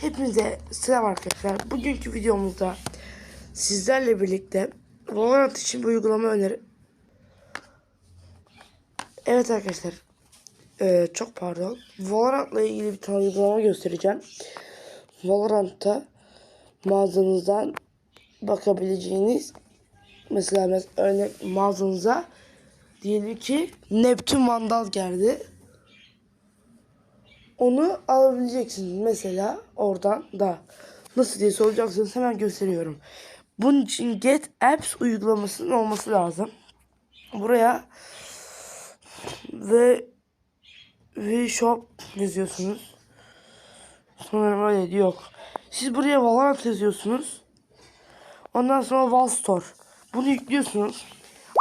Hepinize selam arkadaşlar. Bugünkü videomuzda sizlerle birlikte Valorant için bir uygulama öneri. Evet arkadaşlar. Ee, çok pardon. Valorant'la ilgili bir tane uygulama göstereceğim. Valorant'ta mağazanızdan bakabileceğiniz mesela, örnek mağazanıza diyelim ki Neptün Vandal geldi onu alabileceksiniz mesela oradan da. Nasıl diye soracaksınız hemen gösteriyorum. Bunun için Get Apps uygulamasının olması lazım. Buraya ve ve shop yazıyorsunuz. Sonra öyle yok. Siz buraya Valorant yazıyorsunuz. Ondan sonra Val Store. Bunu yüklüyorsunuz.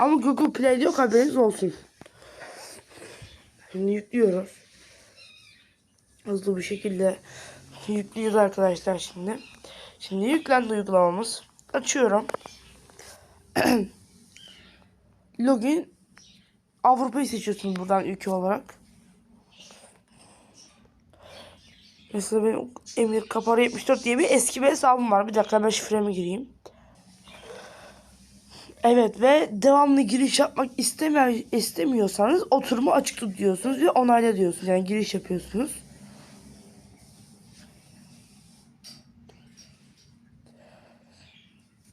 Ama Google Play'de yok haberiniz olsun. Şimdi yüklüyoruz hızlı bir şekilde yüklüyoruz arkadaşlar şimdi. Şimdi yüklendi uygulamamız. Açıyorum. Login Avrupa'yı seçiyorsunuz buradan ülke olarak. Mesela benim Emir Kapar 74 diye bir eski bir hesabım var. Bir dakika ben şifremi gireyim. Evet ve devamlı giriş yapmak istemiyor, istemiyorsanız oturumu açık tut diyorsunuz ve onayla diyorsunuz. Yani giriş yapıyorsunuz.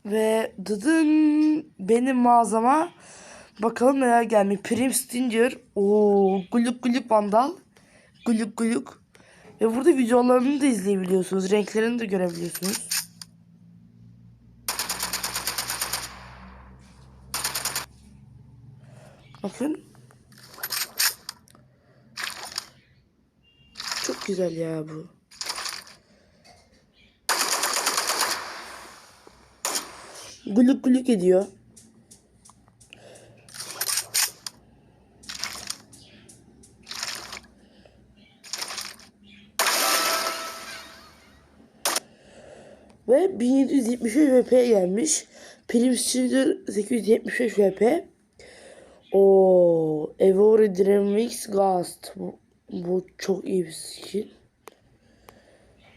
Ve dıdın benim mağazama bakalım neler gelmiş. Prim Stinger. Oo, guluk guluk vandal. Guluk guluk. Ve burada videolarını da izleyebiliyorsunuz. Renklerini de görebiliyorsunuz. Bakın. Çok güzel ya bu. Gülük gülük ediyor. Ve 1775 VP gelmiş. Prim Stinger 875 VP. O Evory Dreamix Ghost. Bu, bu çok iyi bir skin.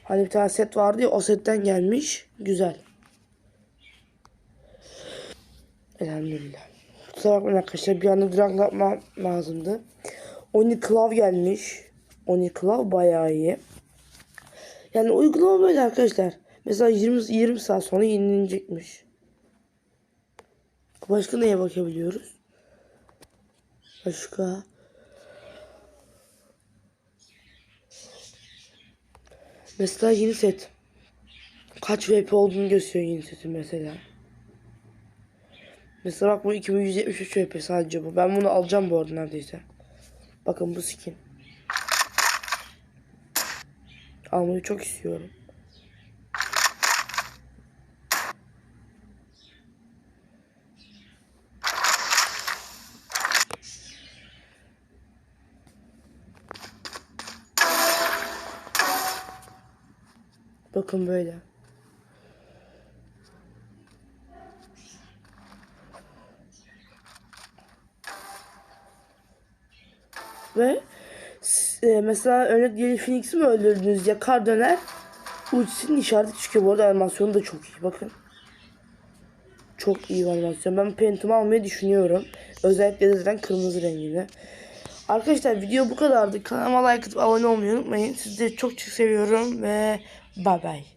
Hani bir tane set vardı ya o setten gelmiş. Güzel. Elhamdülillah. Kusura bakmayın arkadaşlar bir anda drag yapmam lazımdı. Oni Klav gelmiş. Oni Klav bayağı iyi. Yani uygulama böyle arkadaşlar. Mesela 20, 20 saat sonra yenilenecekmiş. Başka neye bakabiliyoruz? Başka. Mesela yeni set. Kaç VP olduğunu gösteriyor yeni setin mesela. Mesela bak bu 2173 VP sadece bu. Ben bunu alacağım bu arada neredeyse. Bakın bu skin. Almayı çok istiyorum. Bakın böyle. Ve e, mesela örnek diyelim Phoenix'i mi öldürdünüz ya kar döner. Ultisinin işareti çıkıyor. Bu arada animasyonu da çok iyi. Bakın. Çok iyi animasyon. Ben Phantom'u almayı düşünüyorum. Özellikle de zaten kırmızı rengini. Arkadaşlar video bu kadardı. Kanalıma like atıp abone olmayı unutmayın. Sizleri çok çok seviyorum ve bye bye.